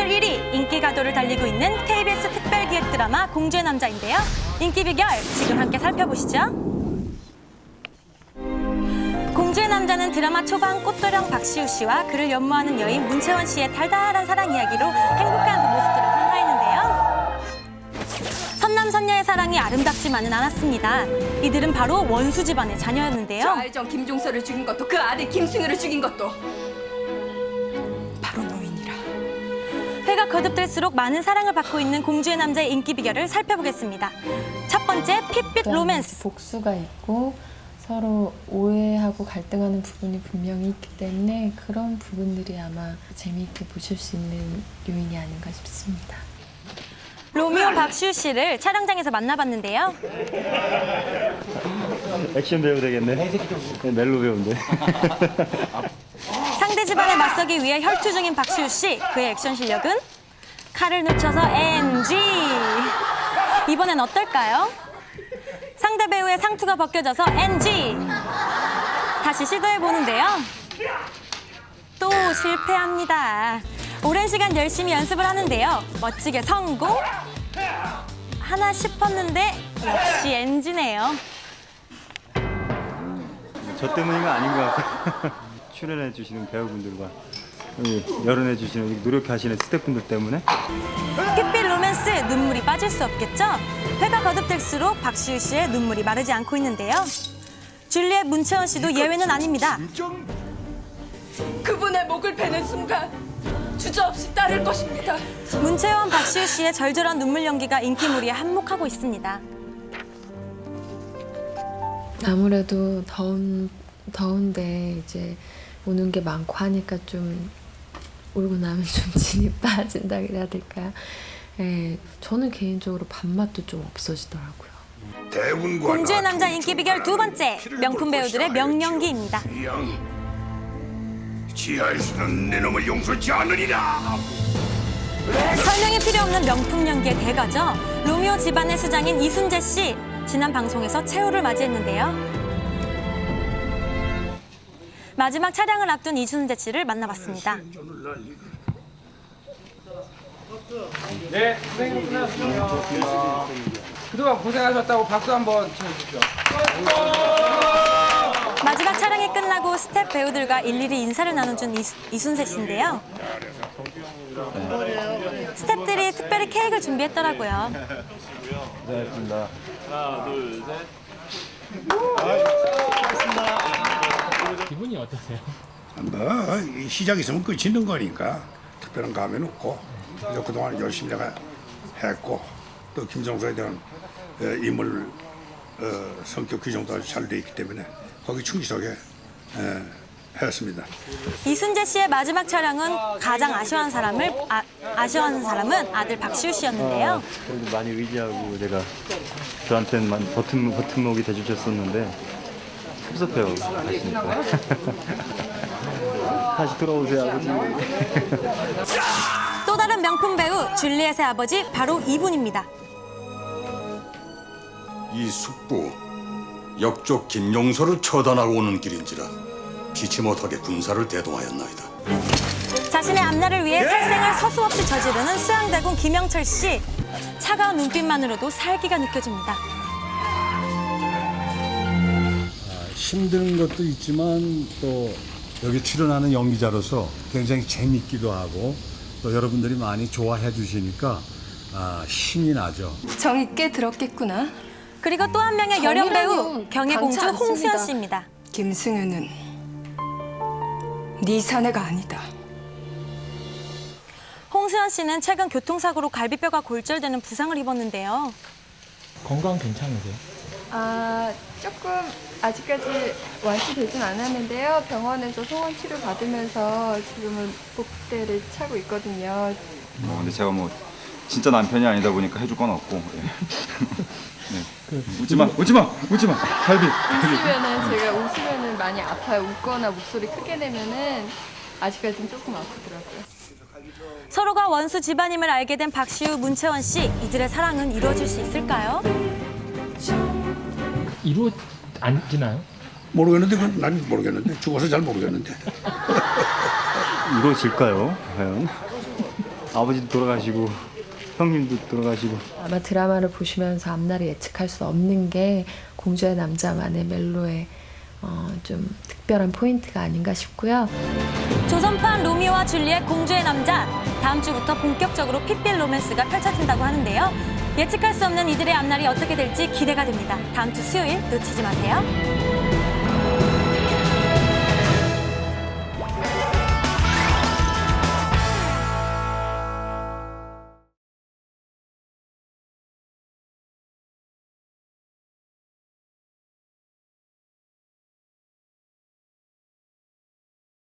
시청률 1위, 인기 가도를 달리고 있는 KBS 특별 기획 드라마 공주의 남자인데요. 인기 비결 지금 함께 살펴보시죠. 공주의 남자는 드라마 초반 꽃도령 박시우 씨와 그를 연모하는 여인 문채원 씨의 달달한 사랑 이야기로 행복한 그 모습들을 선사했는데요. 선남선녀의 사랑이 아름답지만은 않았습니다. 이들은 바로 원수 집안의 자녀였는데요. 저 알정 김종서를 죽인 것도 그 아들 김승유를 죽인 것도 회가 거듭될수록 많은 사랑을 받고 있는 공주의 남자의 인기 비결을 살펴보겠습니다. 첫 번째 핏빛 로맨스. 복수가 있고 서로 오해하고 갈등하는 부분이 분명히 있기 때문에 그런 부분들이 아마 재미있게 보실 수 있는 요인이 아닌가 싶습니다. 로미오 박시우 씨를 촬영장에서 만나봤는데요. 액션 배우 되겠네. 네, 멜로 배우인데. 상대 집안에 맞서기 위해 혈투 중인 박시우 씨. 그의 액션 실력은 칼을 늦춰서 NG. 이번엔 어떨까요? 상대 배우의 상투가 벗겨져서 NG. 다시 시도해 보는데요. 또 실패합니다. 오랜 시간 열심히 연습을 하는데요. 멋지게 성공. 하나 싶었는데 역시 NG네요. 저 때문인 거 아닌 것 같고 출연해 주시는 배우분들과 열연해 주시는 노력하시는 스태프분들 때문에 핏빛 로맨스 눈물이 빠질 수 없겠죠? 회가 거듭될수록 박시우 씨의 눈물이 마르지 않고 있는데요. 줄리엣 문채원 씨도 예외는 아닙니다. 그분의 목을 베는 순간 주저없이 따를 것입니다. 문채원 박시우 씨의 절절한 눈물 연기가 인기몰이에 한몫하고 있습니다. 아무래도 더운 더운데 이제 우는 게 많고 하니까 좀 울고 나면 좀 진이 빠진다 그래야 될까요? 예, 저는 개인적으로 밥맛도 좀 없어지더라고요. 공주의 남자 인기 비결 두 번째 명품 배우들의 명연기입니다. 지하에서는 내 놈을 용서치 않으리라. 설명이 필요 없는 명품 연기의 대가죠. 로미오 집안의 수장인 이순재 씨. 지난 방송에서 최후를 맞이했는데요. 마지막 차량을 앞둔 이순재 씨를 만나봤습니다. 네, 선생님 끝났습니다. 그동안 고생하셨다고 박수 한번 쳐주십시오. 마지막 촬영이 끝나고 스텝 배우들과 일일이 인사를 나눠준 이, 이순재 씨인데요. 스텝들이 특별히 케이크를 준비했더라고요. 고생하셨습니다. 기분이 어떠세요? 뭐이 시작 있으면 끝이 있는 거니까 특별한 감회는 없고 그래서 그동안 열심히 내가 했고 또 김정서에 대한 어, 인물 어, 성격 규정도 아주 잘 돼 있기 때문에 거기 충실하게 에, 했습니다. 이순재 씨의 마지막 촬영은 가장 아쉬워하는 사람을 아, 아쉬워하는 사람은 아들 박시우 씨였는데요. 그래도 많이 의지하고 제가 저한테는 많이 버튼 버튼목이 돼주셨었는데 섭섭해요. 다시 돌아오세요 아버지. 또 다른 명품 배우 줄리엣의 아버지 바로 이분입니다. 이 숙부 역적 김용서를 처단하고 오는 길인지라 피치 못하게 군사를 대동하였나이다. 자신의 앞날을 위해 살생을 서슴없이 저지르는 수양대군 김영철 씨. 차가운 눈빛만으로도 살기가 느껴집니다. 힘든 것도 있지만 또 여기 출연하는 연기자로서 굉장히 재밌기도 하고 또 여러분들이 많이 좋아해 주시니까 아, 힘이 나죠. 정이 꽤 들었겠구나. 그리고 또 한 명의 여령 배우 정이라뇨. 경혜공주 않습니다. 홍수연 씨입니다. 김승유는 네 사내가 아니다. 홍수연 씨는 최근 교통사고로 갈비뼈가 골절되는 부상을 입었는데요. 건강 괜찮으세요? 아, 조금 아직까지 완치되진 않았는데요. 병원에서 소원 치료 받으면서 지금은 복대를 차고 있거든요. 뭐 근데 제가 뭐 진짜 남편이 아니다 보니까 해줄 건 없고 예. 네. 웃지 마 웃지 마 웃지 마 갈비 웃으면은 제가 웃으면은 많이 아파요. 웃거나 목소리 크게 내면은 아직까지는 조금 아프더라고요. 서로가 원수 집안임을 알게 된 박시우, 문채원 씨. 이들의 사랑은 이루어질 수 있을까요? 이루어지나요? 모르겠는데 그건 난 모르겠는데 죽어서 잘 모르겠는데 이루어질까요? 과연? 아버지도 돌아가시고 형님도 돌아가시고 아마 드라마를 보시면서 앞날을 예측할 수 없는 게 공주의 남자만의 멜로의 어, 좀 특별한 포인트가 아닌가 싶고요. 조선판 로미오와 줄리엣 공주의 남자 다음 주부터 본격적으로 핏빛 로맨스가 펼쳐진다고 하는데요. 예측할 수 없는 이들의 앞날이 어떻게 될지 기대가 됩니다. 다음 주 수요일 놓치지 마세요.